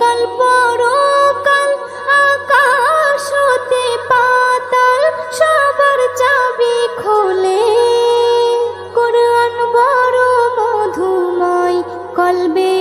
ইহকাল পরকাল আকাশ হতে পাতাল সবার চাবি খোলে। কোরআন বড় মধুময় কলবে